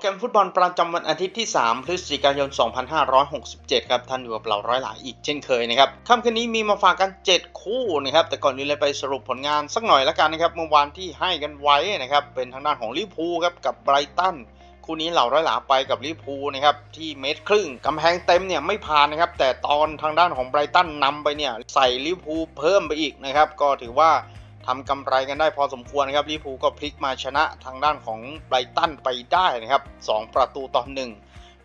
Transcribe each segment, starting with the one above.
แกรมฟุตบอลประจำวันอาทิตย์ที่ 3 พฤศจิกายน 2567 ครับท่านอยู่กับเราร้อยหลายอีกเช่นเคยนะครับค่ำคืนนี้มีมาฝากกัน 7 คู่นะครับ แต่ก่อนอื่นเลยไปสรุปผลงานสักหน่อยละกันนะครับ เมื่อวานที่ให้กันไว้นะครับ เป็นทางด้านของลิพูครับกับไบรตันคู่นี้เหล่าร้อยหลาไปกับลิพูนะครับที่เมตรครึ่งกำแพงเต็มเนี่ยไม่ผ่านนะครับแต่ตอนทางด้านของไบรตันนำไปเนี่ยใส่ลิพูเพิ่มไปอีกนะครับก็ถือว่า ทำกำไรกันได้พอสมควรนะครับลิปูก็พลิกมาชนะทางด้านของไบรตันไปได้นะครับสองประตูต่อหนึ่ง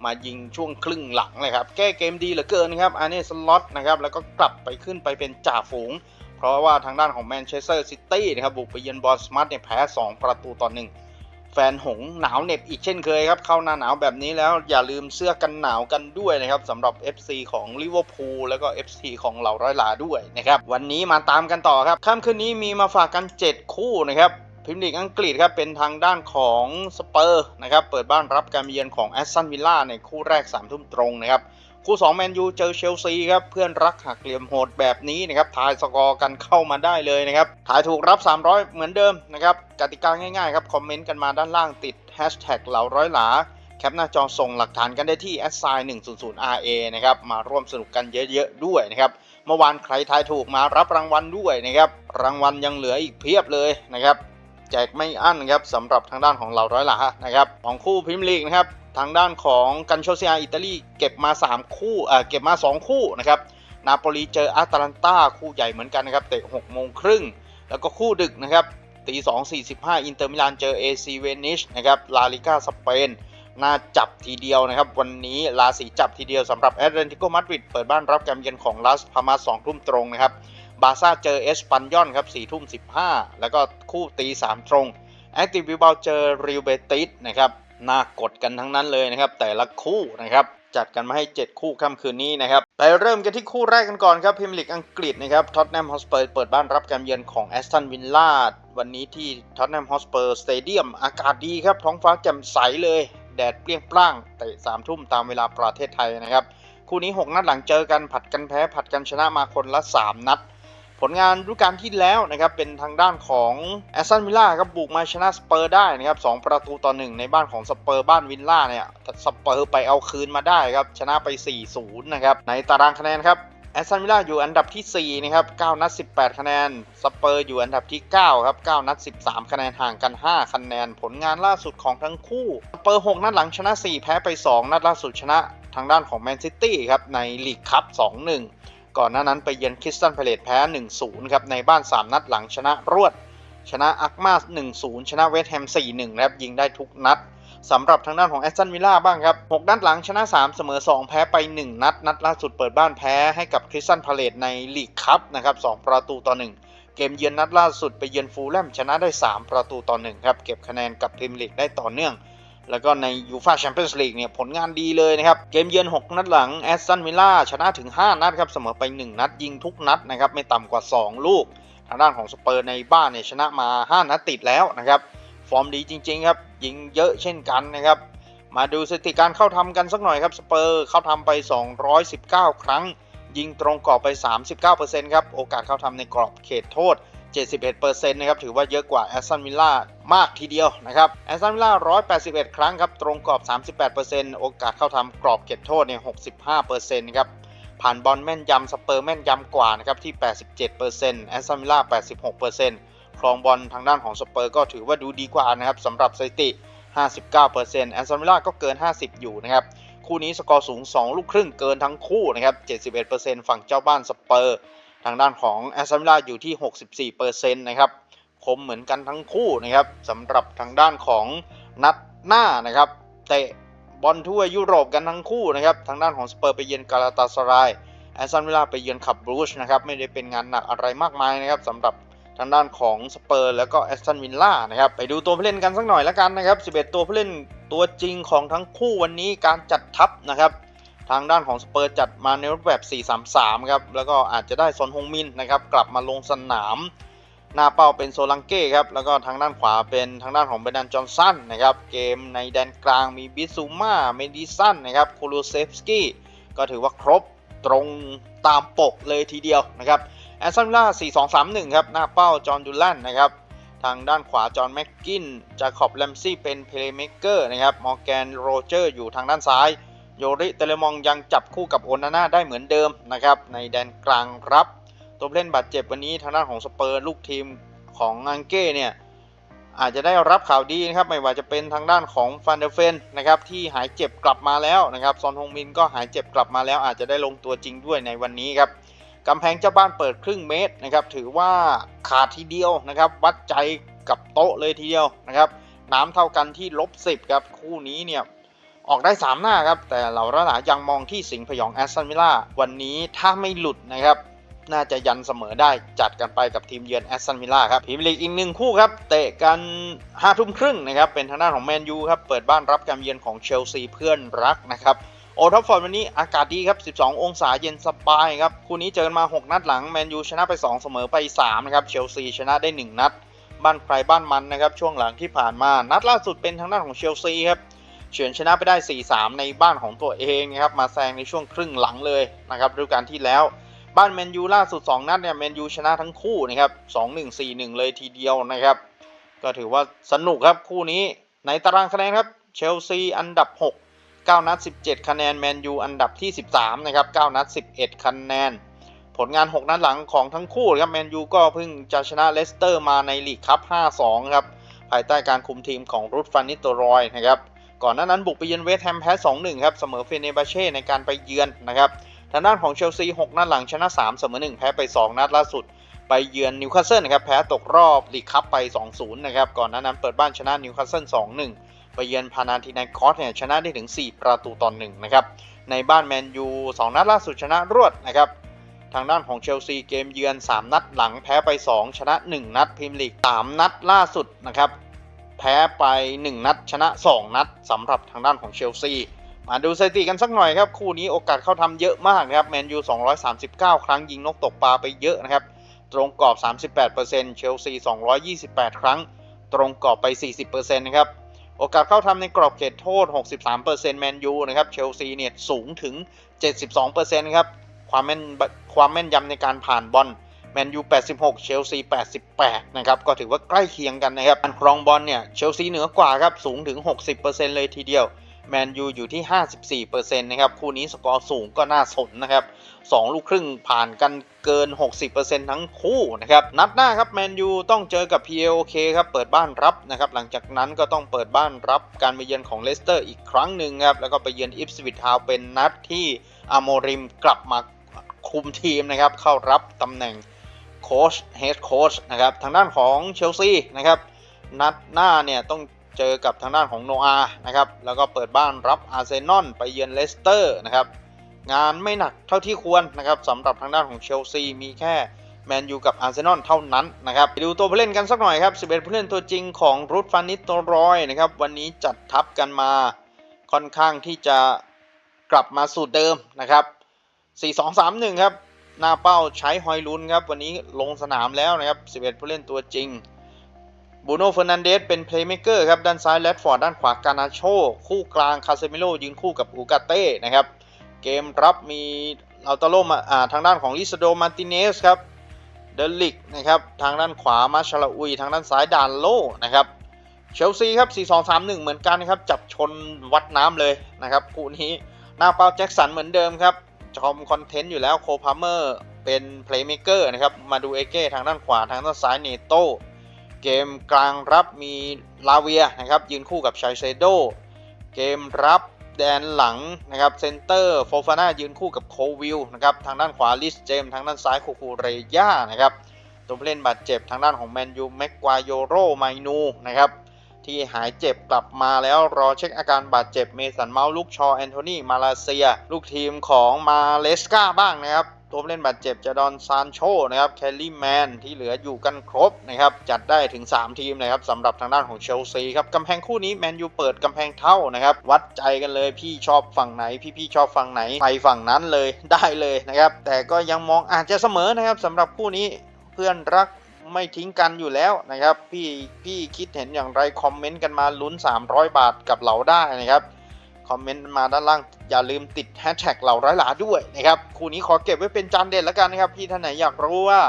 มายิงช่วงครึ่งหลังเลยครับ แก้เกมดีเหลือเกินนะครับอาร์เนสล็อตนะครับแล้วก็กลับไปขึ้นไปเป็นจ่าฝูง เพราะว่าทางด้านของแมนเชสเตอร์ซิตี้นะครับบุกไปเยือนบอลสมาร์ทเนี่ยแพ้ 2 ประตูต่อหนึ่ง แฟนหงหนาวเหน็บอีกเช่นเคยครับ เข้าหน้าหนาวแบบนี้แล้วอย่าลืมเสื้อกันหนาวกันด้วยนะครับสำหรับ FC ของลิเวอร์พูลแล้วก็ FC ของเหล่าร้อยหลาด้วยนะครับ วันนี้มาตามกันต่อครับค่ำคืนนี้มีมาฝากกัน 7 คู่นะครับพรีเมียร์ลีกอังกฤษครับเป็นทางด้านของสเปอร์นะครับเปิดบ้านรับการเยือนของแอสตันวิลล่าในคู่แรก3ทุ่มตรงนะครับ คู่2แมนยูเจอเชลซีครับเพื่อนรักหักเหลี่ยมโหดแบบนี้นะครับทายสกอร์กันเข้ามาได้เลยนะครับทายถูกรับ 300 เหมือนเดิมนะครับกติกาง่ายๆครับคอมเมนต์กันมาด้านล่างติด hashtag เหล่าร้อยหลาแคปหน้าจอส่งหลักฐานกันได้ที่ s i 100 RA นะครับมาร่วมสนุกกันเยอะๆด้วยนะครับเมื่อวานใครทายถูกมารับรางวัลด้วยนะครับรางวัลยังเหลืออีกเพียบเลยนะครับ แจกไม่อั้นครับสำหรับทางด้านของเหลาร้อยหลานะครับของคู่พรีเมียร์ลีกนะครับทางด้านของกันโชเซียอิตาลีเก็บมา 3 คู่เอ่อเก็บมา 2 คู่นะครับนาโปลีเจออาตาลันตาคู่ใหญ่เหมือนกันนะครับเตะ6โมงครึ่งแล้วก็คู่ดึกนะครับตี2 45 อินเตอร์มิลานเจอเอซีเวนิชนะครับลาลิก้าสเปนน่าจับทีเดียวนะครับ วันนี้ลาสีจับทีเดียวสำหรับแอตเลติโกมาดริดเปิดบ้านรับการเยือนของลาสพามาส2ทุ่มตรงนะครับ บาซ่าเจอเอสปันยอนครับ4ทุ่ม15แล้วก็คู่ตี3ตรงแอคติวิบาเจอริวเบติสนะครับน่ากดกันทั้งนั้นเลยนะครับ แต่ละคู่นะครับจัดกันมาให้ 7 คู่ค่ำคืนนี้นะครับ ไปเริ่มกันที่คู่แรกกันก่อนครับพรีเมียร์ลีกอังกฤษนะครับท็อตแนมฮอสเปอร์เปิดบ้านรับการเยือนของแอสตันวิลล่าวันนี้ที่ท็อตแนมฮอสเปอร์สเตเดียมอากาศดีครับ ท้องฟ้าแจ่มใสเลย แดดเปรี้ยงปร้างเตะสามทุ่มตามเวลาประเทศไทยนะครับ คู่นี้ 6 นัดหลังเจอกันผัดกันแพ้ผัดกันชนะมาคนละ 3 นัด ผลงานฤดูกาลที่แล้วนะครับเป็นทางด้านของแอสตันวิลล่าครับบุกมาชนะสเปอร์ได้นะครับสประตูต่อหนึ่งในบ้านของสเปอร์บ้านวิลล่าเนี่ยสเปอร์ไปเอาคืนมาได้ครับชนะไป 4-0 นะครับในตารางคะแนนครับแอสตันวิลล่าอยู่อันดับที่ 4 นะครับ 9 นัด 18 คะแนน สเปอร์อยู่อันดับที่ 9 ครับ 9 นัด 13 คะแนน ห่างกัน 5 คะแนน ผลงานล่าสุดของทั้งคู่ สเปอร์ 6 นัดหลังชนะ 4 แพ้ไป 2 นัดล่าสุดชนะ ทางด้านของแมนซิตี้ครับ ในลีกคัพ 2-1 ก่อนหน้านั้นไปเยือนคริสตันพาเลตแพ้ 1-0 ครับ ในบ้าน 3 นัดหลังชนะรวด ชนะอักมาส 1-0 ชนะเวสต์แฮม 4-1นะครับ ยิงได้ทุกนัดสำหรับทางด้านของแอสตันวิลล่าบ้างครับ 6 นัดหลังชนะ 3 เสมอ 2 แพ้ไป 1 นัด นัดล่าสุดเปิดบ้านแพ้ให้กับคริสตันพาเลตในลีกคัพนะครับ 2 ประตูต่อ 1เกมเยือนนัดล่าสุดไปเยือนฟูลแลมชนะได้ 3 ประตูต่อ 1 ครับ เก็บคะแนนกับพรีเมียร์ลีกได้ต่อเนื่อง แล้วก็ในยูฟาแชมเปี้ยนส์ลีกเนี่ยผลงานดีเลยนะครับ เกมเยือน 6 นัดหลังแอสตันวิลล่าชนะถึง 5 นัดครับ เสมอไป 1 นัดยิงทุกนัดนะครับ ไม่ต่ำกว่า 2 ลูก ทางด้านของสเปอร์ในบ้านเนี่ยชนะมา 5 นัดติดแล้วนะครับ ฟอร์มดีจริง ๆ ครับ ยิงเยอะเช่นกันนะครับ มาดูสถิติการเข้าทำกันสักหน่อยครับสเปอร์เข้าทำไป 219 ครั้ง ยิงตรงกรอบไป 39%ครับโอกาสเข้าทำในกรอบเขตโทษ 71%นะครับถือว่าเยอะกว่าแอสตันวิลล่ามากทีเดียวนะครับแอสตันวิลล่า181 ครั้งครับ ตรงกรอบ 38%โอกาสเข้าทำกรอบเขตโทษเนี่ย65%นะครับผ่านบอลแม่นยำสเปอร์แม่นยำกว่านะครับที่ 87%แอสตันวิลล่า86%ครองบอลทางด้านของสเปอร์ก็ถือว่าดูดีกว่านะครับสำหรับสถิติ 59%แอสตันวิลล่าก็เกิน 50 อยู่นะครับคู่นี้สกอร์สูง 2 ลูกครึ่งเกินทั้งคู่นะครับ 71%ฝั่งเจ้าบ้านสเปอร์ ทางด้านของแอสตันวิลล่าอยู่ที่ 64%นะครับคมเหมือนกันทั้งคู่นะครับสำหรับทางด้านของนัดหน้านะครับเตะบอลทั่วยุโรปกันทั้งคู่นะครับทางด้านของสเปอร์ไปเยือนกาลาตาสรายแอสตันวิลล่าไปเยือนขับบรูชนะครับไม่ได้เป็นงานหนักอะไรมากมายนะครับสำหรับทางด้านของสเปอร์แล้วก็แอสตันวิลล่านะครับไปดูตัวผู้เล่นกันสักหน่อยแล้วกันนะครับ 11 ตัวผู้เล่นตัวจริงของทั้งคู่วันนี้การจัดทัพนะครับ ทางด้านของสเปอร์จัดมาในรูปแบบ 4-3-3 ครับ แล้วก็อาจจะได้ซอนฮงมินนะครับ กลับมาลงสนาม หน้าเป้าเป็นโซลังเก้ครับ แล้วก็ทางด้านขวาเป็นทางด้านของเบรนันจอห์นสันนะครับ เกมในแดนกลางมีบิซูมาเมดิสันนะครับคูลูเซฟสกี้ ก็ถือว่าครบตรงตามปกเลยทีเดียวนะครับแอสตันวิลล่า4-2-3-1 ครับ หน้าเป้าจอห์นดูแลนนะครับทางด้านขวาจอห์นแม็กกินจาคอบแลมซี่เป็นเพลย์เม k เกอร์นะครับ มอร์แกนโรเจอร์อยู่ทางด้านซ้าย โยริเตเลมองยังจับคู่กับโอนาน่าได้เหมือนเดิมนะครับในแดนกลางรับตัวเล่นบาดเจ็บวันนี้ทางด้านของสเปอร์ลูกทีมของอังเก้เนี่ยอาจจะได้รับข่าวดีนะครับไม่ว่าจะเป็นทางด้านของฟันเดเฟนนะครับที่หายเจ็บกลับมาแล้วนะครับซอนฮงมินก็หายเจ็บกลับมาแล้ว อาจจะได้ลงตัวจริงด้วยในวันนี้ครับกำแพงเจ้าบ้านเปิดครึ่งเมตรนะครับถือว่าขาดทีเดียวนะครับวัดใจกับโต๊ะเลยทีเดียวนะครับน้ำเท่ากันที่ลบสิบครับคู่นี้เนี่ย ออกได้ 3 หน้าครับ แต่เหล่าระหลายังมองที่สิงห์พยองแอสตันวิลล่าวันนี้ถ้าไม่หลุดนะครับน่าจะยันเสมอได้จัดกันไปกับทีมเยือนแอสตันวิลล่าครับพรีเมียร์ลีกอีกหนึ่งคู่ครับ เตะกัน5้าทุ่มครึ่งนะครับ เป็นทางด้านของแมนยูครับ เปิดบ้านรับการเยือนของเชลซีเพื่อนรักนะครับ โอทัฟฟอร์ดวันนี้อากาศดีครับ 12 องศาเย็นสบายครับ คู่นี้เจอกันมา 6 นัดหลัง แมนยูชนะไป 2 เสมอไป 3 นะครับ เชลซีชนะได้ 1 นัด บ้านใครบ้านมันนะครับ ช่วงหลังที่ผ่านมา นัดล่าสุดเป็นทางด้านของเชลซีครับ เฉือนชนะไปได้ 4-3 ในบ้านของตัวเองนะครับมาแซงในช่วงครึ่งหลังเลยนะครับฤดูกาลที่แล้ว บ้านแมนยูล่าสุด 2 นัดเนี่ยแมนยูชนะทั้งคู่นะครับ 2-1 4-1 เลยทีเดียวนะครับ ก็ถือว่าสนุกครับคู่นี้ในตารางคะแนนครับเชลซีอันดับ 6 9 นัด 17 คะแนนแมนยูอันดับที่ 13 นะครับ 9 นัด 11 คะแนน ผลงาน 6 นัดหลังของทั้งคู่ครับแมนยูก็เพิ่งจะชนะเลสเตอร์มาในลีกคัพ 5-2 ครับ ภายใต้การคุมทีมของรุดฟันนิโตรอยนะครับ ก่อนหน้านั้นบุกไปเยือนเวสต์แฮมแพ้ 2-1 ครับ เสมอเฟเนบาเช่ในการไปเยือนนะครับ ทางด้านของเชลซี 6 นัดหลังชนะ 3 เสมอ 1 แพ้ไป 2 นัดล่าสุด ไปเยือนนิวคาสเซิลนะครับ แพ้ตกรอบลีกคัพไป 2-0 นะครับ ก่อนหน้านั้นเปิดบ้านชนะนิวคาสเซิล 2-1 ไปเยือนพานาธินาคอสเนี่ยชนะได้ถึง 4 ประตูต่อ1นะครับ ในบ้านแมนยู 2 นัดล่าสุดชนะรวดนะครับ ทางด้านของเชลซีเกมเยือน 3 นัดหลังแพ้ไป 2 ชนะ 1 นัดพรีเมียร์ลีก 3 นัดล่าสุดนะครับ แพ้ไป 1 นัดชนะ 2 นัดสำหรับทางด้านของเชลซีมาดูสถิติกันสักหน่อยครับ คู่นี้โอกาสเข้าทำเยอะมากนะครับแมนยู239 ครั้งยิงนกตกปลาไปเยอะนะครับ ตรงกรอบ 38%เชลซี 228 ครั้ง ตรงกรอบไป 40%นะครับโอกาสเข้าทำในกรอบเขตโทษ 63%แมนยูนะครับเชลซีเนี่ยสูงถึง 72%ครับความแม่นความแม่นยำในการผ่านบอล แมนยู 86 เชลซี 88 นะครับ ก็ถือว่าใกล้เคียงกันนะครับการครองบอลเนี่ย เชลซีเหนือกว่าครับ สูงถึง 60%เลยทีเดียว แมนยูอยู่ที่ 54%นะครับ คู่นี้สกอร์สูงก็น่าสนนะครับ 2 ลูกครึ่งผ่านกันเกิน 60%ทั้งคู่นะครับ นัดหน้าครับแมนยูต้องเจอกับ PLK ครับ เปิดบ้านรับนะครับ หลังจากนั้นก็ต้องเปิดบ้านรับการไปเยือนของเลสเตอร์อีกครั้งหนึ่งครับ แล้วก็ไปเยือนอิฟสวิตทาวเป็นนัดที่อโมริมกลับมาคุมทีมนะครับ เข้ารับตำแหน่ง โค้ชเฮดโค้ชนะครับทางด้านของเชลซีนะครับนัดหน้าเนี่ยต้องเจอกับทางด้านของโนอาห์นะครับแล้วก็เปิดบ้านรับอาร์เซนอลไปเยือนเลสเตอร์นะครับงานไม่หนักเท่าที่ควรนะครับสำหรับทางด้านของเชลซีมีแค่แมนยูกับอาร์เซนอลเท่านั้นนะครับไปดูตัวผู้เล่นกันสักหน่อยครับ 11 ผู้เล่นตัวจริงของรูทฟานิสโตรอยนะครับวันนี้จัดทัพกันมาค่อนข้างที่จะกลับมาสูตรเดิมนะครับ 4-2-3-1 ครับ หน้าเป้าใช้ฮอยลุนครับ วันนี้ลงสนามแล้วนะครับ 11 ผู้เล่นตัวจริงบูโน่เฟอร์นันเดสเป็นเพลย์เม k เกอร์ครับ ด้านซ้ายแรดฟอร์ด ด้านขวากานาโช คู่กลางคาเซมิโลยืนคู่กับอูกาเต้นะครับ เกมรับมีเราตาโลมาทางด้านของลิซโดมาร์ติเนสครับเดลิกนะครับ ทางด้านขวามาชาลาอุย ทางด้านซ้ายดานโลนะครับเชลซีครับ 4-2-3-1 เหมือนกันนะครับ จับชนวัดน้ำเลยนะครับคู่นี้หน้าเป้าแจ็คสันเหมือนเดิมครับ ชอมคอนเทนต์อยู่แล้วโคพาเมอร์เป็นเพลย์เม k เกอร์นะครับ มาดูเอเก้ทางด้านขวาทางด้านซ้ายเนโตเกมกลางรับมีลาเวียนะครับ ยืนคู่กับชัยเซโดเกมรับแดนหลังนะครับเซนเตอร์โฟฟาน่ายืนคู่กับโควิลนะครับทางด้านขวาลิสเจมทางด้านซ้ายคูคูเรย่านะครับตัวผู้เล่นบาดเจ็บทางด้านของแมนยูแม็กควายโยโรไมนูนะครับ ที่หายเจ็บกลับมาแล้วรอเช็คอาการบาดเจ็บเมสันเมาส์ลูกชอแอนโทนีมาเลเซีย ลูกทีมของมาเลสกาบ้างนะครับตัวเล่นบาดเจ็บจะดอนซานโชนะครับแคลลี่แมนที่เหลืออยู่กันครบนะครับจัดได้ถึง 3 ทีมนะครับสำหรับทางด้านของเชลซีครับกำแพงคู่นี้แมนยูเปิดกำแพงเท่านะครับวัดใจกันเลยพี่ชอบฝั่งไหน พี่พี่ชอบฝั่งไหนไปฝั่งนั้นเลยได้เลยนะครับแต่ก็ยังมองอาจจะเสมอนะครับสำหรับคู่นี้เพื่อนรัก ไม่ทิ้งกันอยู่แล้วนะครับ พี่พี่คิดเห็นอย่างไรคอมเมนต์กันมาลุ้น 300 บาทกับเราได้นะครับคอมเมนต์มาด้านล่างอย่าลืมติดแฮชแท็กเหล่าร้อยหลาด้วยนะครับคู่นี้ขอเก็บไว้เป็นจานเด็ดแล้วกันนะครับ พี่ท่านไหนอยากรู้ว่า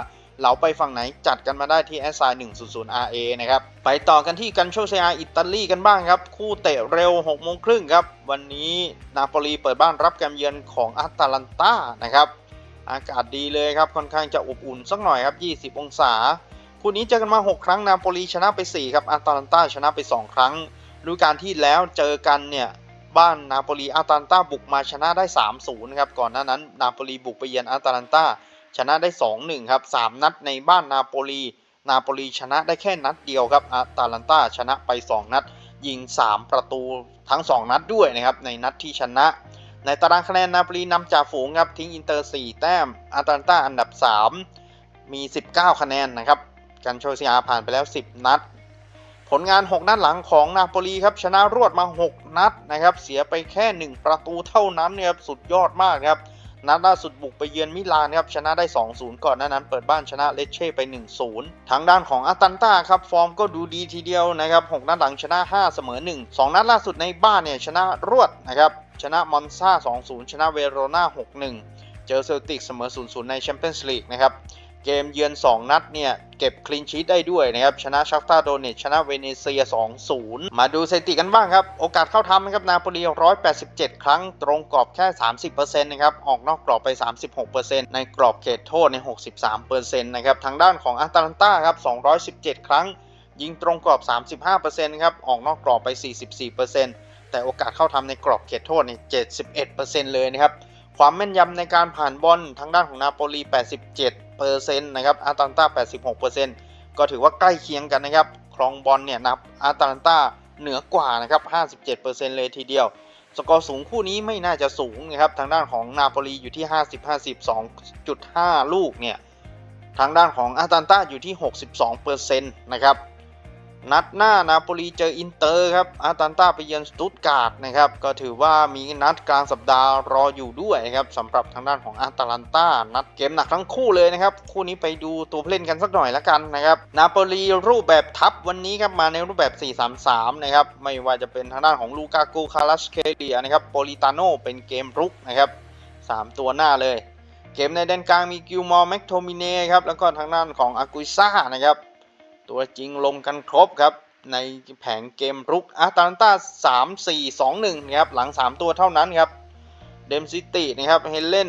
เราไปฝั่งไหนจัดกันมาได้ที่ s i 100 RA นะครับ ไปต่อกันที่กันโชเซียอิตาลีกันบ้างครับ คู่เตะเร็ว6โมงครึ่งครับ วันนี้นาโปลีเปิดบ้านรับการเยือนของอาตาลันตานะครับ อากาศดีเลยครับ ค่อนข้างจะอบอุ่นสักหน่อยครับ 20 องศา คู่นี้เจอกันมา 6 ครั้งนาโปลีชนะไป 4 ครับอาตาลันตาชนะไป 2 ครั้งฤดูกาลที่แล้วเจอกันเนี่ยบ้านนาโปลีอาตาลันตาบุกมาชนะได้ 3-0ครับก่อนหน้านั้นนาโปลีบุกไปเยือนอาตาลันตาชนะได้ 2-1ครับ3นัดในบ้านนาโปลีนาโปลีชนะได้แค่นัดเดียวครับอาตาลันตาชนะไป 2 นัด ยิง 3 ประตูทั้ง 2 นัดด้วยนะครับในนัดที่ชนะ ในตารางคะแนนนาโปลีนำจ่าฝูงครับทิ้งอินเตอร์ 4 แต้มอาตาลันตาอันดับ 3 มี 19 คะแนนนะครับ กันโชซิอาผ่านไปแล้ว 10 นัด ผลงาน 6 นัดหลังของนาโปลีครับชนะรวดมา 6 นัดนะครับเสียไปแค่ 1 ประตูเท่านั้นเนี่ยครับสุดยอดมากครับนัดล่าสุดบุกไปเยือนมิลานครับชนะได้ 2-0 ก่อนหน้านั้นเปิดบ้านชนะเลเช่ไป 1-0 ทางด้านของอาตันตาครับฟอร์มก็ดูดีทีเดียวนะครับ 6 นัดหลังชนะ 5 เสมอ 1 2 นัดล่าสุดในบ้านเนี่ยชนะรวดนะครับชนะมอนซา2-0 ชนะเวโรนา6-1 เจอเซลติกเสมอ 0-0 ในแชมเปี้ยนส์ลีกนะครับ เกมเยือน 2 นัดเนี่ย เก็บคลีนชีตได้ด้วยนะครับ ชนะชักตาโดเนตชนะเวเนเซีย 2-0 มาดูสถิติกันบ้างครับ โอกาสเข้าทำนะครับ นาโปลี 187 ครั้ง ตรงกรอบแค่ 30%นะครับ ออกนอกกรอบไป 36%ในกรอบเขตโทษใน 63%นะครับ ทางด้านของอาตาลันตาครับ 217 ครั้ง ยิงตรงกรอบ 35%นะครับ ออกนอกกรอบไป 44%แต่โอกาสเข้าทำในกรอบเขตโทษเนี่ย71%เลยนะครับ ความแม่นยำในการผ่านบอลทางด้านของนาโปลี 87 นะครับอาตาลันตา86ก็ถือว่าใกล้เคียงกันนะครับครองบอลเนี่ยนับอาตาลันตาเหนือกว่านะครับ57เลยทีเดียว สกอร์สูงคู่นี้ไม่น่าจะสูงนะครับทางด้านของนาโปลีอยู่ที่ 50 52.5 ลูกเนี่ยทางด้านของอาตาลันตาอยู่ที่ 62นะครับ นัดหน้านาโปลีเจออินเตอร์ครับอาตันตาไปเยือนสตุตการ์ดนะครับก็ถือว่ามีนัดกลางสัปดาห์รออยู่ด้วยนะครับสำหรับทางด้านของอาตาลันตานัดเกมหนักทั้งคู่เลยนะครับคู่นี้ไปดูตัวเล่นกันสักหน่อยละกันนะครับนาโปลีรูปแบบทับวันนี้ครับมาในรูปแบบ 4-3-3 นะครับไม่ว่าจะเป็นทางด้านของลูกากูคาราสเคเดียนะครับโปลิตาโนเป็นเกมรุกนะครับ3 ตัวหน้าเลย เกมในแดนกลางมีกิลมอร์แม็กโทมิเน่ครับแล้วก็ทางด้านของอากุยซ่านะครับ ตัวจริงลงกันครบครับ ในแผงเกมรุกอาตาลันตา3 4 2 1นะครับหลัง 3 ตัวเท่านั้นครับเดมซิตี้นะครับให้เล่น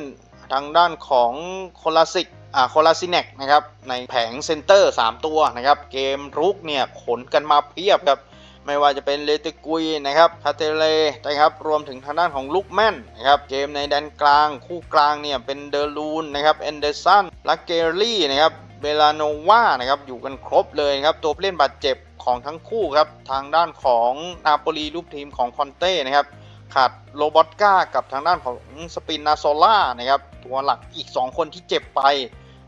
ทางด้านของโคลาสิกอ่าโคลาซิเนกนะครับในแผงเซนเตอร์ 3 ตัวนะครับเกมรุกเนี่ยขนกันมาเพียบครับไม่ว่าจะเป็นเลติกุยนะครับคาเตเลนะครับรวมถึงทางด้านของลุกแมนนะครับเกมในแดนกลางคู่กลางเนี่ยเป็นเดอรูนนะครับเอนเดอร์สันลักเกอรี่นะครับ เบลาโนวานะครับอยู่กันครบเลยครับตัวผู้เล่นบาดเจ็บของทั้งคู่ครับทางด้านของนาโปลีลูกทีมของคอนเต้นะครับขาดโรบอตกากับทางด้านของสปินนาโซล่านะครับตัวหลักอีก 2 คนที่เจ็บไป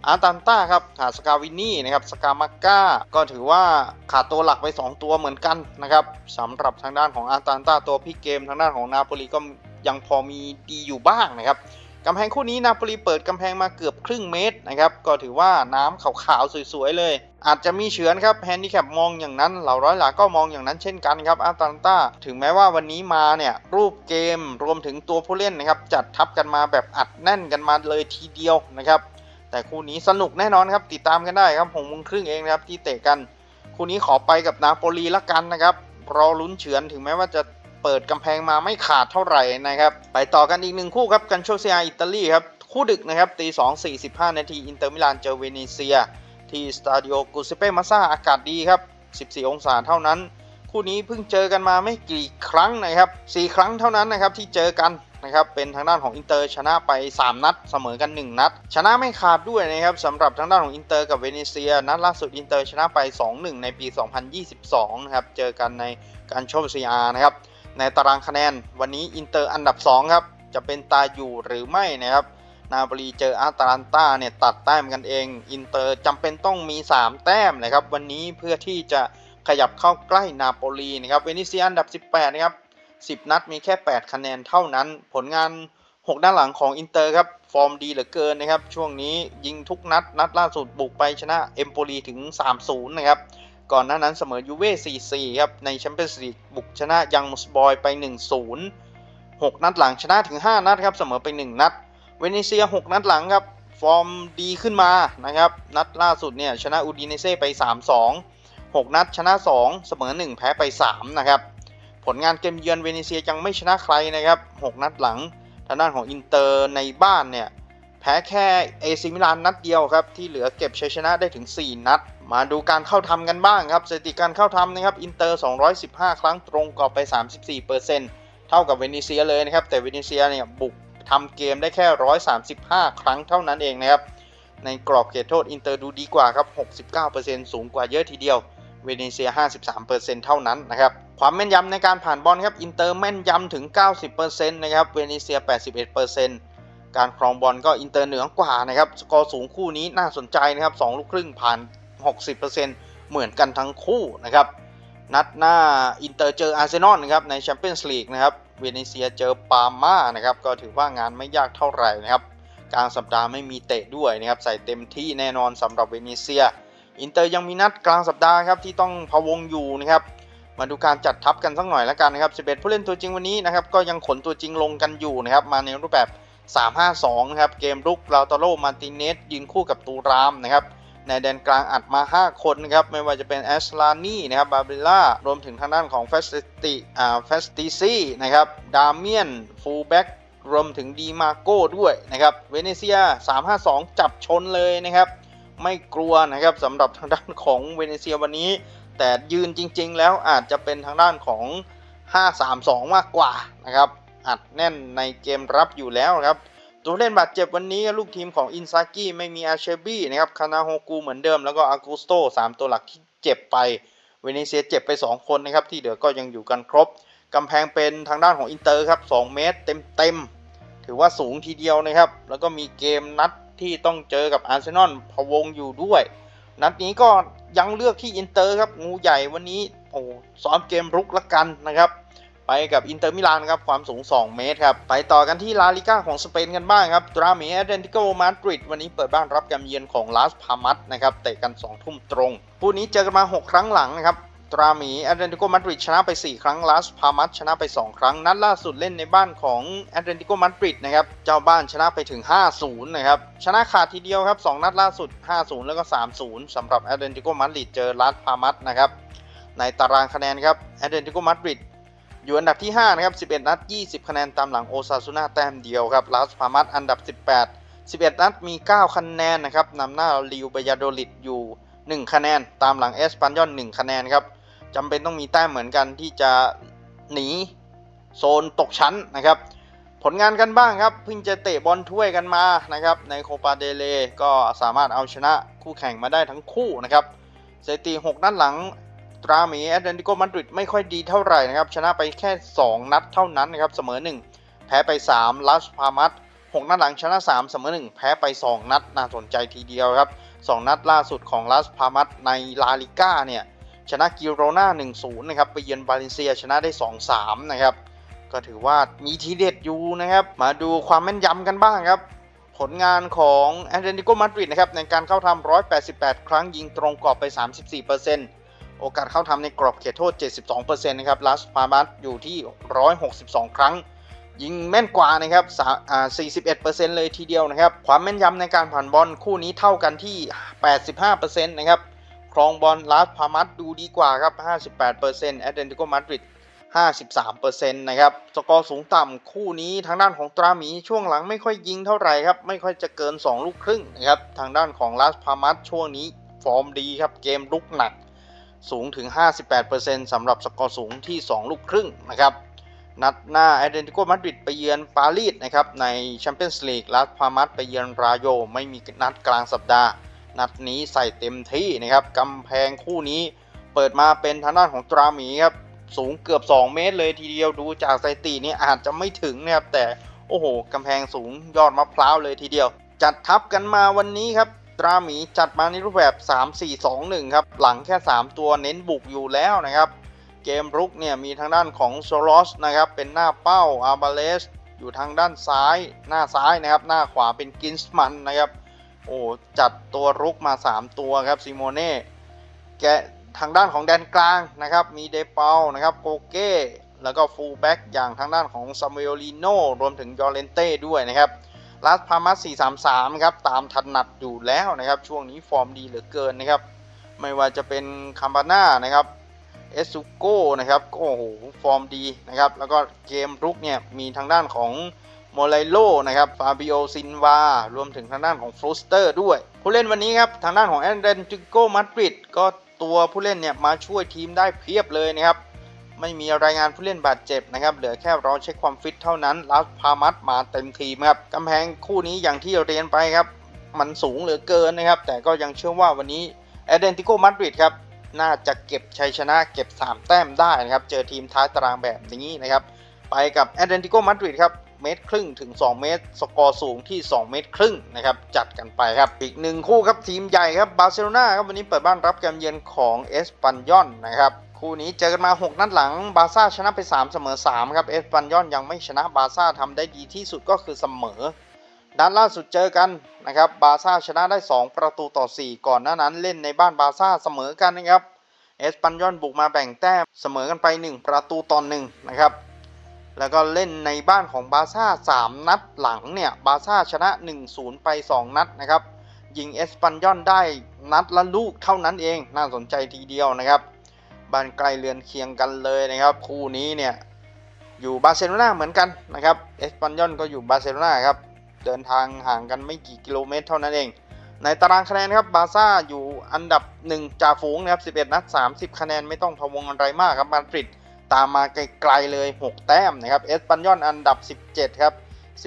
อาร์ตันต้าครับขาดสกาวินนี่นะครับสกามาก้าก็ถือว่าขาดตัวหลักไป 2 ตัวเหมือนกันนะครับสำหรับทางด้านของอาร์ตันต้าตัวพี่เกม ทางด้านของนาโปลีก็ยังพอมีดีอยู่บ้างนะครับ กำแพงคู่นี้นาโปลีเปิดกำแพงมาเกือบครึ่งเมตรนะครับ ก็ถือว่าน้ำขาวๆสวยๆเลย อาจจะมีเฉือนครับแฮนดิแคปมองอย่างนั้น เหล่าร้อยหลาก็มองอย่างนั้นเช่นกันครับอาร์ตันต้าถึงแม้ว่าวันนี้มาเนี่ย รูปเกมรวมถึงตัวผู้เล่นนะครับ จัดทับกันมาแบบอัดแน่นกันมาเลยทีเดียวนะครับ แต่คู่นี้สนุกแน่นอนครับติดตามกันได้ครับหกโมงครึ่งเองนะครับที่เตะกัน คู่นี้ขอไปกับนาโปลีละกันนะครับรอลุ้นเฉือนถึงแม้ว่าจะ เปิดกำแพงมาไม่ขาดเท่าไหร่นะครับ ไปต่อกันอีกหนึ่งคู่ครับกันโชเซียอิตาลีครับ คู่ดึกนะครับตีสองสี่สิบห้านาทีอินเตอร์มิลานเจอเวเนเซีย ที่สตาดิโอกุเซเป้มาซาอากาศดีครับ 14 องศาเท่านั้น คู่นี้เพิ่งเจอกันมาไม่กี่ครั้งนะครับ4ครั้งเท่านั้นนะครับที่เจอกันนะครับเป็นทางด้านของอินเตอร์ชนะไป 3 นัดเสมอกัน 1 นัด ชนะไม่ขาดด้วยนะครับสำหรับทางด้านของอินเตอร์กับเวเนเซีย นัดล่าสุดอินเตอร์ชนะไป 2-1 ในปี 2022 นะครับ เจอกันในการโชว์ซีอาร์นะครับ ในตารางคะแนน วันนี้อินเตอร์อันดับ 2 ครับ จะเป็นตาอยู่หรือไม่นะครับ นาโปลีเจออาตาลันตาเนี่ยตัดแต้มกันเอง อินเตอร์จำเป็นต้องมี 3 แต้มนะครับ วันนี้เพื่อที่จะขยับเข้าใกล้นาโปลีนะครับ เวนิเซียอันดับ 18 นะครับ 10 นัดมีแค่ 8 คะแนนเท่านั้น ผลงาน 6 ด้านหลังของอินเตอร์ครับ ฟอร์มดีเหลือเกินนะครับ ช่วงนี้ยิงทุกนัด นัดล่าสุดบุกไปชนะเอมโปลีถึง 3-0 นะครับ ก่อนหน้านั้นเสมอยูเว่4-4 ครับ ในแชมเปี้ยนส์ลีกบุกชนะยังมุสบอยไป 1-0 6 นัดหลังชนะถึง 5 นัดครับเสมอไป 1 นัด เวเนเซีย 6 นัดหลังครับ ฟอร์มดีขึ้นมานะครับ นัดล่าสุดเนี่ยชนะอูดิเนเซ่ไป 3-2 6 นัดชนะ 2 เสมอ 1 แพ้ไป 3 นะครับ ผลงานเกมเยือนเวเนเซียยังไม่ชนะใครนะครับ 6 นัดหลังทางด้านของอินเตอร์ในบ้านเนี่ยแพ้แค่เอซิมิลานนัดเดียวครับ ที่เหลือเก็บชัยชนะได้ถึง 4 นัด มาดูการเข้าทำกันบ้างครับสถิติการเข้าทำนะครับอินเตอร์ 215 ครั้งตรงกรอบไป 34%เท่ากับเวเนเซียเลยนะครับแต่เวเนเซียเนี่ยบุกทำเกมได้แค่ 135 ครั้งเท่านั้นเองนะครับในกรอบเขตโทษอินเตอร์ดูดีกว่าครับ 69%สูงกว่าเยอะทีเดียว เวเนเซีย 53%เท่านั้นนะครับ ความแม่นยำในการผ่านบอลครับ อินเตอร์แม่นยำถึง 90%นะครับ เวเนเซีย 81%การครองบอลก็อินเตอร์เหนือกว่านะครับ สกอร์สูงคู่นี้น่าสนใจนะครับ 2 ลูกครึ่งผ่าน 60%เหมือนกันทั้งคู่นะครับ นัดหน้าอินเตอร์เจออาร์เซนอลนะครับในแชมเปี้ยนส์ลีกนะครับ เวเนเซียเจอปาร์ม่านะครับ ก็ถือว่างานไม่ยากเท่าไหร่นะครับ กลางสัปดาห์ไม่มีเตะด้วยนะครับ ใส่เต็มที่แน่นอนสำหรับเวเนเซีย อินเตอร์ยังมีนัดกลางสัปดาห์ครับที่ต้องพะวงอยู่นะครับมาดูการจัดทัพกันสักหน่อยแล้วกันนะครับ 11 ผู้เล่นตัวจริงวันนี้นะครับ ก็ยังขนตัวจริงลงกันอยู่นะครับ มาในรูปแบบ 3-5-2 นะครับ เกมรุกลาตาโลมาติเนสยืนคู่กับตูรามนะครับ ในแดนกลางอัดมา 5 คนนะครับ ไม่ว่าจะเป็นแอชลานี่นะครับบาเบล่ารวมถึงทางด้านของเฟสติอ่าเฟสติซี่นะครับดาเมียนฟูลแบ็กรวมถึงดีมาโก้ด้วยนะครับเวเนเซีย 3-5-2 จับชนเลยนะครับ ไม่กลัวนะครับสำหรับทางด้านของเวเนเซียวันนี้ แต่ยืนจริง ๆ แล้วอาจจะเป็นทางด้านของ 5-3-2 มากกว่านะครับอัดแน่นในเกมรับอยู่แล้วครับ ตัวเล่นบาดเจ็บวันนี้ลูกทีมของอินซากิไม่มีอาเชบี้นะครับคานาโฮกูเหมือนเดิมแล้วก็อากูสโต3ตัวหลักที่เจ็บไปเวเนเซียเจ็บไป 2 คนนะครับ ที่เหลือก็ยังอยู่กันครบกำแพงเป็นทางด้านของอินเตอร์ครับ2เมตรเต็มๆถือว่าสูงทีเดียวนะครับ แล้วก็มีเกมนัดที่ต้องเจอกับอาร์เซนอลพะวงอยู่ด้วย นัดนี้ก็ยังเลือกที่อินเตอร์ครับงูใหญ่วันนี้โอ้ซ้อมเกมรุกละกันนะครับ ไปกับอินเตอร์มิลานครับความสูง 2 เมตรครับ ไปต่อกันที่ลาลิก้าของสเปนกันบ้างครับตราเมแอตเลนติโกมาดริดวันนี้เปิดบ้านรับการเยือนของลาสพามัสนะครับเตะกัน 2 ทุ่มตรงคู่นี้เจอกันมา 6 ครั้งหลังนะครับตราหมีแอตเลนติโกมาดริดชนะไป 4 ครั้งลาสพามัสชนะไป 2 ครั้ง นัดล่าสุดเล่นในบ้านของแอตเลนติโกมาดริดนะครับ เจ้าบ้านชนะไปถึง 5-0 นะครับ ชนะขาดทีเดียวครับ 2 นัดล่าสุด 5-0 แล้วก็ 3-0 สำหรับแอตเลนติโกมาดริดเจอลาสพามัสนะครับ ในตารางคะแนนครับแอตเลนติโกมาดริด อยู่อันดับที่ 5 นะครับ 11 นัด 20 คะแนนตามหลังโอซาซูน่าแต้มเดียวครับลาสพามัสอันดับ 18 11 นัดมี 9 คะแนนนะครับนำหน้าลิวเบยาโดลิดอยู่ 1 คะแนน ตามหลังเอสปันยอน1คะแนนครับจำเป็นต้องมีแต้มเหมือนกันที่จะหนีโซนตกชั้นนะครับ ผลงานกันบ้างครับเพิ่งจะเตะบอลถ้วยกันมานะครับ ในโคปาเดเลก็สามารถเอาชนะคู่แข่งมาได้ทั้งคู่นะครับสถิติ6นัดหลัง ตราหมีแอตเลนติโกมาดริดไม่ค่อยดีเท่าไหร่นะครับ ชนะไปแค่ 2 นัดเท่านั้นนะครับ เสมอ 1 แพ้ไป 3 ลัสพามัส6นัดหลังชนะ 3 เสมอ 1 แพ้ไป 2 นัด น่าสนใจทีเดียวครับ 2 นัดล่าสุดของลัสพามัสในลาลิก้าเนี่ย ชนะกิโรนา1-0 นะครับ ไปเยือนบาเลนเซียชนะได้ 2-3 นะครับ ก็ถือว่ามีทีเด็ดอยู่นะครับ มาดูความแม่นยำกันบ้างครับผลงานของแอตเลติโกมาดริดนะครับในการเข้าทำ 188 ครั้งยิงตรงกรอบไป 34% โอกาสเข้าทำในกรอบเขตโทษ 72%นะครับลัสพามัสอยู่ที่ 162 ครั้ง ยิงแม่นกว่านะครับ41%เลยทีเดียวนะครับ ความแม่นยำในการผ่านบอลคู่นี้เท่ากันที่ 85%นะครับครองบอลลาสพามัสดูดีกว่าครับ 58%แอตเลนติโกมาดริด53%นะครับ สกอร์สูงต่ำคู่นี้ทางด้านของตราหมีช่วงหลังไม่ค่อยยิงเท่าไหร่ครับ ไม่ค่อยจะเกิน 2 ลูกครึ่งนะครับ ทางด้านของลาสพามัสช่วงนี้ฟอร์มดีครับ เกมลุกหนัก สูงถึง 58%สำหรับสกอร์สูงที่ 2 ลูกครึ่งนะครับ นัดหน้าแอตเลนติโกมาดริดไปเยือนปารีสนะครับ ในแชมเปี้ยนส์ลีกลาสพามัสไปเยือนรายโย ไม่มีนัดกลางสัปดาห์ นัดนี้ใส่เต็มที่นะครับกำแพงคู่นี้เปิดมาเป็นทางด้านของตราหมีครับ สูงเกือบ 2 เมตรเลยทีเดียวดูจากสถิตินี้อาจจะไม่ถึงนะครับแต่โอ้โหกำแพงสูงยอดมะพร้าวเลยทีเดียว จัดทัพกันมาวันนี้ครับ ตราหมีจัดมาในรูปแบบ 3-4-2-1 ครับ หลังแค่ 3 ตัวเน้นบุกอยู่แล้วนะครับ เกมรุกเนี่ยมีทางด้านของโซลอสนะครับ เป็นหน้าเป้าอาบาเลสอยู่ทางด้านซ้ายหน้าซ้ายนะครับ หน้าขวาเป็นกินส์มันนะครับ โอ้จัดตัวรุกมา 3 ตัวครับซิโมเน่แกทางด้านของแดนกลางนะครับ มีเดเปานะครับโกเก้แล้วก็ฟูลแบ็กอย่างทางด้านของซามูเอลลิโนรวมถึงยอร์เลนเต้ด้วยนะครับ ลาสพามา433 ครับ ตามถนัดอยู่แล้วนะครับ ช่วงนี้ฟอร์มดีเหลือเกินนะครับ ไม่ว่าจะเป็นคัมบาน่านะครับ เอสุโก้นะครับก็โอ้โหฟอร์มดีนะครับ แล้วก็เกมรุกเนี่ย มีทางด้านของโมไลโลนะครับ ฟาบิโอซินวา รวมถึงทางด้านของฟลูสเตอร์ด้วย ผู้เล่นวันนี้ครับ ทางด้านของแอนเดนติโกมาดริดก็ตัวผู้เล่นเนี่ยมาช่วยทีมได้เพียบเลยนะครับ ไม่มีรายงานผู้เล่นบาดเจ็บนะครับ เหลือแค่รอเช็คความฟิตเท่านั้นลาสพามัสมาเต็มทีมครับกำแพงคู่นี้อย่างที่เรียนไปครับ มันสูงเหลือเกินนะครับ แต่ก็ยังเชื่อว่าวันนี้แอเดนติโกมาดริดครับ น่าจะเก็บชัยชนะเก็บ 3 แต้มได้นะครับ เจอทีมท้ายตารางแบบนี้นะครับ ไปกับแอเดนติโกมาดริดครับเมตรครึ่งถึง 2 เมตร สกอร์สูงที่ 2 เมตรครึ่งนะครับ จัดกันไปครับ อีกหนึ่งคู่ครับ ทีมใหญ่ครับ บาร์เซโลนาครับ วันนี้เปิดบ้านรับการเยือนของเอสปันยอนนะครับ คู่นี้เจอกันมา 6 นัดหลังบาซ่าชนะไป 3 เสมอ 3 ครับ เอสปันยอนยังไม่ชนะบาซ่าทำได้ดีที่สุดก็คือเสมอด้านล่าสุดเจอกันนะครับบาซ่าชนะได้ 2 ประตูต่อ 4 ก่อนหน้านั้นเล่นในบ้านบาซ่าเสมอกันนะครับเอสปันยอนบุกมาแบ่งแต้มเสมอกันไป 1 ประตูต่อ1นะครับแล้วก็เล่นในบ้านของบาซ่า3 นัดหลังเนี่ยบาซ่าชนะ 1-0 ไป 2 นัดนะครับยิงเอสปันยอนได้นัดละลูกเท่านั้นเองน่าสนใจทีเดียวนะครับ บ้านใกล้เรือนเคียงกันเลยนะครับ คู่นี้เนี่ยอยู่บาร์เซโลนาเหมือนกันนะครับเอสปันยอนก็อยู่บาร์เซโลนาครับเดินทางห่างกันไม่กี่กิโลเมตรเท่านั้นเอง ในตารางคะแนนครับบาร์ซ่าอยู่อันดับ 1จ่าฝูงนะครับ11 นัด 30 คะแนนไม่ต้องพะวงอะไรมากครับมาดริดตามมาไกลๆเลย 6 แต้มนะครับเอสปันยอนอันดับ 17 ครับ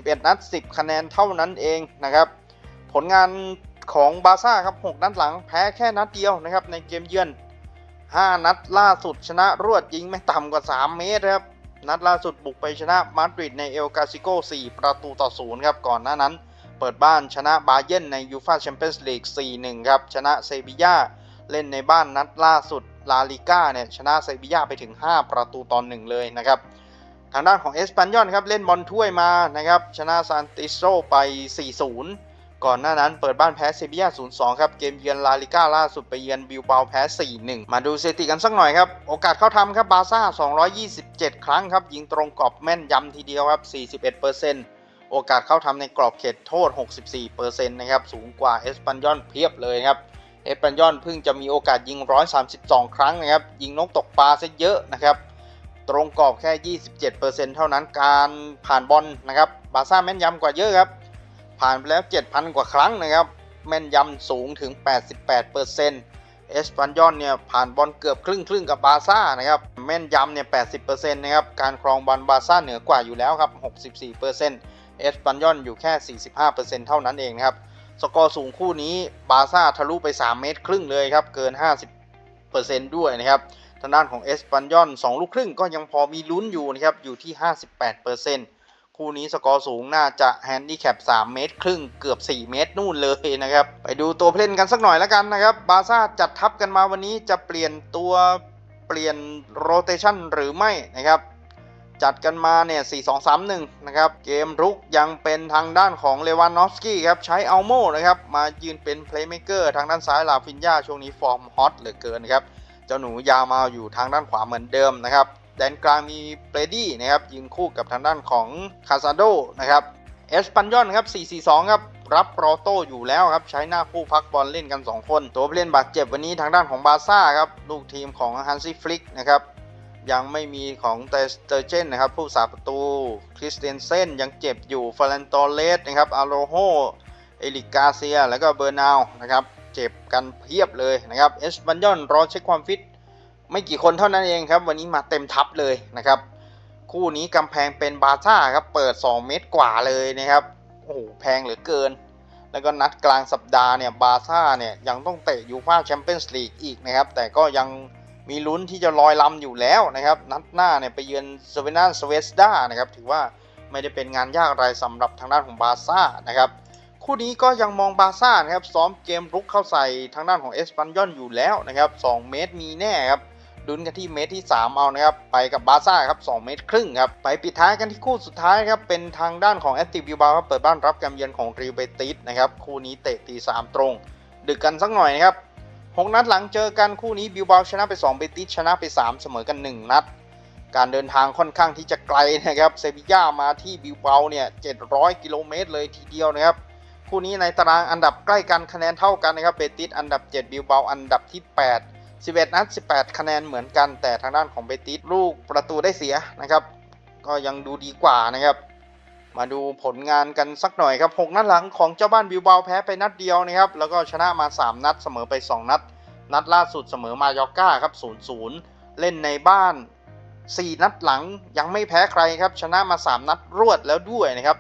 11 นัด 10 คะแนนเท่านั้นเองนะครับผลงานของบาร์ซ่าครับ 6 นัดหลังแพ้แค่นัดเดียวนะครับในเกมเยือน 5 นัดล่าสุดชนะรวดยิงไม่ต่ำกว่า 3 เมตรครับ นัดล่าสุดบุกไปชนะมาดริดในเอลกาซิโก 4 ประตูต่อ0ครับ ก่อนหน้านั้น เปิดบ้านชนะบาเยนในยูฟาแชมเปี้ยนส์ลีก 4-1 ครับ ชนะเซบีย่าเล่นในบ้านนัดล่าสุดลาลิก้าเนี่ยชนะเซบีย่าไปถึง 5 ประตูต่อ1เลยนะครับ ทางด้านของเอสปันยอนครับเล่นบอลถ้วยมานะครับชนะซานติโซไป 4-0 ก่อนหน้านั้นเปิดบ้านแพ้เซบีย่า0-2 ครับ เกมเยือนลาลิก้าล่าสุดไปเยือนบิลเบาแพ้ 4-1 มาดูสถิติกันสักหน่อยครับ โอกาสเข้าทำครับบาร์ซ่า 227 ครั้งครับ ยิงตรงกรอบแม่นยำทีเดียวครับ 41%โอกาสเข้าทำในกรอบเขตโทษ 64%นะครับ สูงกว่าเอสปันยอนเพียบเลยครับ เอสปันยอนเพิ่งจะมีโอกาสยิง 132 ครั้งนะครับ ยิงนกตกปลาซะเยอะนะครับ ตรงกรอบแค่ 27%เท่านั้น การผ่านบอลนะครับ บาซ่าแม่นยำกว่าเยอะครับ ผ่านไปแล้ว 7,000 กว่าครั้งนะครับ แม่นยำสูงถึง 88%เอสปันยอนเนี่ยผ่านบอลเกือบครึ่งครึ่งกับบาซ่านะครับ แม่นยำเนี่ย 80%นะครับ การครองบอลบาซ่าเหนือกว่าอยู่แล้วครับ 64%เอสปันยอนอยู่แค่ 45%เท่านั้นเองนะครับ สกอร์สูงคู่นี้บาซ่าทะลุไป 3 เมตรครึ่งเลยครับ เกิน 50%ด้วยนะครับทางด้านของเอสปันยอน2ลูกครึ่งก็ยังพอมีลุ้นอยู่นะครับ อยู่ที่ 58% คู่นี้สกอร์สูงน่าจะแฮนดี้แคป3เมตร ครึ่งเกือบ 4 เมตรนู่นเลยนะครับ ไปดูตัวเล่นกันสักหน่อยแล้วกันนะครับ บาซ่าจัดทัพกันมาวันนี้จะเปลี่ยนตัวเปลี่ยนโรเตชันหรือไม่นะครับ จัดกันมาเนี่ย 4-2-3-1 นะครับ เกมรุกยังเป็นทางด้านของเลวานนอฟสกี้ครับ ใช้อัลโมนะครับ มายืนเป็นเพลย์เม k เกอร์ทางด้านซ้ายลาฟินยาช่วงนี้ฟอร์มฮอตเหลือเกินนะครับ เจ้าหนูยาวมาอยู่ทางด้านขวาเหมือนเดิมนะครับ แดนกลางมีเปรดี้นะครับยิงคู่กับทางด้านของคาซาโดนะครับเอสปันยอนครับ 4-4-2 ครับ รับโรโต้อยู่แล้วครับ ใช้หน้าคู่พักบอลเล่นกัน 2 คน ตัวผู้เล่นบาดเจ็บวันนี้ทางด้านของบาซ่าครับ ลูกทีมของฮันซี่ฟลิกนะครับ ยังไม่มีของเตสเตอร์เจนนะครับ ผู้สาประตู คริสเตนเซนยังเจ็บอยู่ฟาเลนโตเลสนะครับ อาโรโฮ เอลิกกาเซีย แล้วก็เบอร์นาวนะครับ เจ็บกันเพียบเลยนะครับ เอสปันยอนรอเช็คความฟิต ไม่กี่คนเท่านั้นเองครับ วันนี้มาเต็มทัพเลยนะครับ คู่นี้กำแพงเป็นบาซ่าครับ เปิด 2 เมตรกว่าเลยนะครับโอ้โหแพงเหลือเกิน แล้วก็นัดกลางสัปดาห์เนี่ยบาซ่าเนี่ยยังต้องเตะยูฟ่าแชมเปี้ยนส์ลีกอีกนะครับ แต่ก็ยังมีลุ้นที่จะลอยลำอยู่แล้วนะครับ นัดหน้าเนี่ยไปเยือนเซเวนาสเวสดานะครับ ถือว่าไม่ได้เป็นงานยากอะไรสำหรับทางด้านของบาซ่านะครับคู่นี้ก็ยังมองบาซ่านะครับซ้อมเกมรุกเข้าใส่ทางด้านของเอสปันยอนอยู่แล้วนะครับ 2 เมตรมีแน่ครับ ดุนกันที่เมตรที่ 3 เอานะครับ ไปกับบาซ่าครับ 2 เมตรครึ่งครับ ไปปิดท้ายกันที่คู่สุดท้ายครับ เป็นทางด้านของแอตติวิวบาครับ เปิดบ้านรับการเยือนของรีเบติสนะครับ คู่นี้เตะตี3ตรง ดึกกันสักหน่อยนะครับ6นัดหลังเจอกันคู่นี้บิวบาชนะไป 2 เบติสชนะไป 3 เสมอกัน 1 นัด การเดินทางค่อนข้างที่จะไกลนะครับเซบีย่ามาที่บิวเบาเนี่ย700 กิโลเมตรเลยทีเดียวนะครับคู่นี้ในตารางอันดับใกล้กันคะแนนเท่ากันนะครับเบติสอันดับ 7 บิวเบาอันดับที่ 8 11 นัด 18 คะแนนเหมือนกัน แต่ทางด้านของเบติสลูกประตูได้เสียนะครับ ก็ยังดูดีกว่านะครับ มาดูผลงานกันสักหน่อยครับ 6 นัดหลังของเจ้าบ้านบิวเบาแพ้ไปนัดเดียวนะครับ แล้วก็ชนะมา 3 นัดเสมอไป 2 นัด นัดล่าสุดเสมอมายอก้าครับ 0-0 เล่นในบ้าน 4 นัดหลังยังไม่แพ้ใครครับ ชนะมา 3 นัดรวดแล้วด้วยนะครับ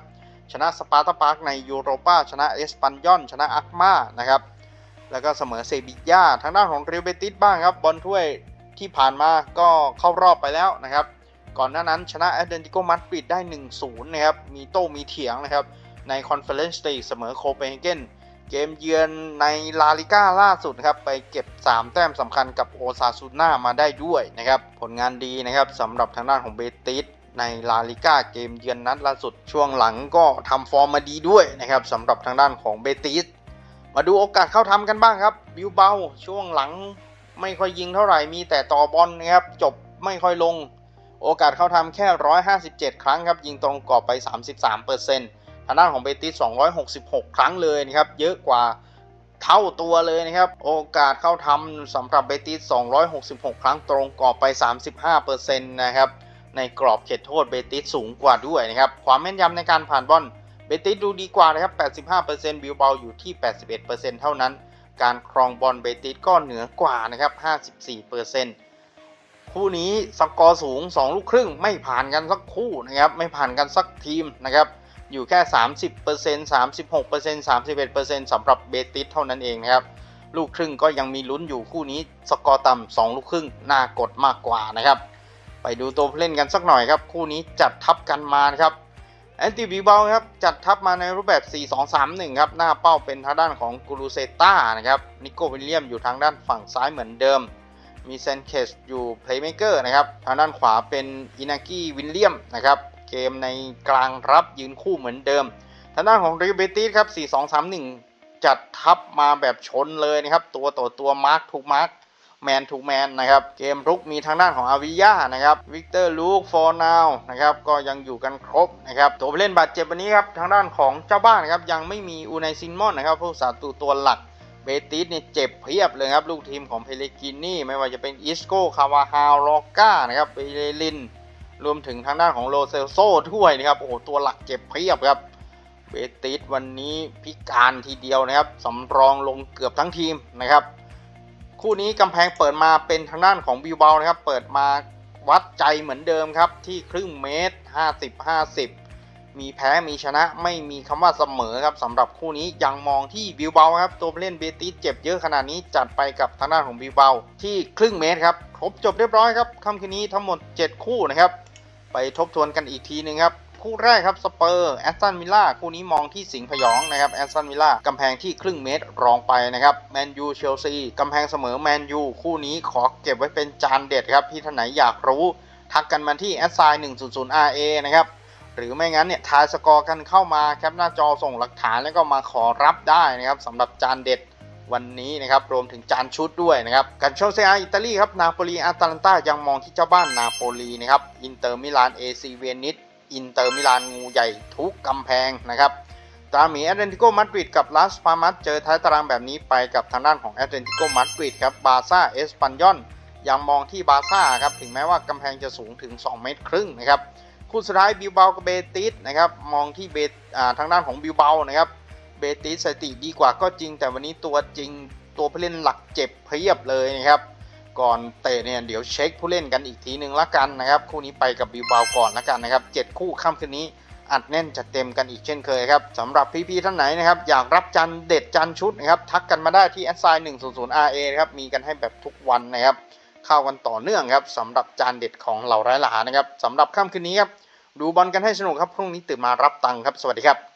ชนะสปาร์ตาปาร์กในยูโรปาชนะเอสปันยอนชนะอักมานะครับ แล้วก็เสมอเซบีย่าทางด้านของเรอัลเบติสบ้างครับบอลถ้วยที่ผ่านมาก็เข้ารอบไปแล้วนะครับ ก่อนหน้านั้นชนะแอตเลติโกมาดริดได้ 1-0 นะครับ มีโต้มีเถียงนะครับ ในคอนเฟอเรนซ์ลีกเสมอโคเปนเฮเกนเกมเยือนในลาลิก้าล่าสุดครับ ไปเก็บ 3 แต้มสำคัญกับโอซาซูน่ามาได้ด้วยนะครับ ผลงานดีนะครับสำหรับทางด้านของเบติสในลาลิก้าเกมเยือนนัดล่าสุดช่วงหลังก็ทำฟอร์มมาดีด้วยนะครับสำหรับทางด้านของเบติส มาดูโอกาสเข้าทำกันบ้างครับ บิวเบาช่วงหลังไม่ค่อยยิงเท่าไหร่มีแต่ต่อบอลนะครับ จบไม่ค่อยลง โอกาสเข้าทำแค่ 157 ครั้งครับ ยิงตรงกรอบไป 33%ทางด้านของเบติส 266 ครั้งเลยนะครับ เยอะกว่าเท่าตัวเลยนะครับ โอกาสเข้าทำสำหรับเบติส 266 ครั้งตรงกรอบไป 35%นะครับ ในกรอบเขตโทษเบติสสูงกว่าด้วยนะครับ ความแม่นยำในการผ่านบอล เบติสดูดีกว่านะครับ 85%บิลเบาอยู่ที่ 81%เท่านั้น การครองบอลเบติสก็เหนือกว่านะครับ 54%คู่นี้สกอร์สูง 2 ลูกครึ่งไม่ผ่านกันสักคู่นะครับ ไม่ผ่านกันสักทีมนะครับ อยู่แค่ 30% 36% 31%สำหรับเบติสเท่านั้นเองนะครับ ลูกครึ่งก็ยังมีลุ้นอยู่คู่นี้สกอร์ต่ำ2ลูกครึ่งน่ากดมากกว่านะครับ ไปดูตัวผู้เล่นกันสักหน่อยครับ คู่นี้จัดทัพกันมานะครับ แอนติบิวเบาครับจัดทัพมาในรูปแบบ 4-2-3-1 ครับ หน้าเป้าเป็นทางด้านของกูรูเซต้านะครับนิโกวิลเลียมอยู่ทางด้านฝั่งซ้ายเหมือนเดิม มีเซนเคสอยู่เพลย์เมเกอร์นะครับ ทางด้านขวาเป็นอินากิวิลเลียมนะครับ เกมในกลางรับยืนคู่เหมือนเดิม ทางด้านของริเบติสครับ 4-2-3-1 จัดทัพมาแบบชนเลยนะครับ ตัวต่อตัวมาร์คถูกมาร์ค แมนทูแมนนะครับเกมรุกมีทางด้านของอาวิยานะครับวิกเตอร์ลูกฟอร์นาวนะครับก็ยังอยู่กันครบนะครับตัวผู้เล่นบาดเจ็บวันนี้ครับทางด้านของเจ้าบ้านนะครับยังไม่มีอูไนซินมอนนะครับผู้สาตูตัวหลักเบติสเนี่ยเจ็บเพียบเลยครับ ลูกทีมของเพเลกินี่ ไม่ว่าจะเป็นอิสโกคาวาฮาวลอก้านะครับเบเลลิน รวมถึงทางด้านของโลเซลโซ่ด้วยนะครับ โอ้โห ตัวหลักเจ็บเพียบครับ เบติสวันนี้พิการทีเดียวนะครับสำรองลงเกือบทั้งทีมนะครับ คู่นี้กำแพงเปิดมาเป็นทางด้านของบิวเบานะครับ เปิดมาวัดใจเหมือนเดิมครับ ที่ครึ่งเมตร 50 50 มีแพ้มีชนะไม่มีคำว่าเสมอครับสำหรับคู่นี้ยังมองที่บิวเบาครับ ตัวเล่นเบติสเจ็บเยอะขนาดนี้จัดไปกับทางด้านของบิวเบาที่ครึ่งเมตรครับครบจบเรียบร้อยครับค่ำคืนนี้ทั้งหมด 7 คู่นะครับ ไปทบทวนกันอีกทีหนึ่งครับ คู่แรกครับสเปอร์แอสตันวิลล่าคู่นี้มองที่สิงห์พยองนะครับแอสตันวิลล่ากำแพงที่ครึ่งเมตรรองไปนะครับแมนยูเชลซีกำแพงเสมอแมนยูคู่นี้ขอเก็บไว้เป็นจานเด็ดครับที่ท่านไหนอยากรู้ทักกันมาที่แอสไซน์100 RA นะครับ หรือไม่งั้นเนี่ยทายสกอร์กันเข้ามาแคปหน้าจอส่งหลักฐานแล้วก็มาขอรับได้นะครับสำหรับจานเด็ดวันนี้นะครับรวมถึงจานชุดด้วยนะครับกันโชเซียอิตาลีครับนาโปลีอาตาลันตายังมองที่เจ้าบ้านนาโปลีนะครับอินเตอร์มิลานเอซีเวนิส อินเตอร์มิลานงูใหญ่ทุกกำแพงนะครับตราหมีแอตเลติโกมาดริดกับลาสปามัสเจอท้ายตารางแบบนี้ไปกับทางด้านของแอตเลติโกมาดริดครับบาซ่าเอสปันยอนยังมองที่บาซ่าครับถึงแม้ว่ากำแพงจะสูงถึง 2 เมตรครึ่งนะครับคู่สุดท้ายบิวเบากับเบติสนะครับมองที่เบตทางด้านของบิวเบานะครับเบติสสถิติดีกว่าก็จริง แต่วันนี้ตัวจริงตัวผู้เล่นหลักเจ็บเพียบเลยนะครับ ก่อนเตะเนี่ยเดี๋ยวเช็คผู้เล่นกันอีกทีหนึ่งละกันนะครับ คู่นี้ไปกับบิวบาวก่อนละกันนะครับเจ็ดคู่ค่ำคืนนี้อัดแน่นจัดเต็มกันอีกเช่นเคยครับสำหรับพี่ๆท่านไหนนะครับอยากรับจันเด็ดจันชุดนะครับทักกันมาได้ที่แอดไซน์100 RA นะครับมีกันให้แบบทุกวันนะครับเข้ากันต่อเนื่องครับสำหรับจานเด็ดของเหล่าไร้หลานะครับสำหรับค่ำคืนนี้ครับดูบอลกันให้สนุกครับพรุ่งนี้ตื่นมารับตังค์ครับสวัสดีครับ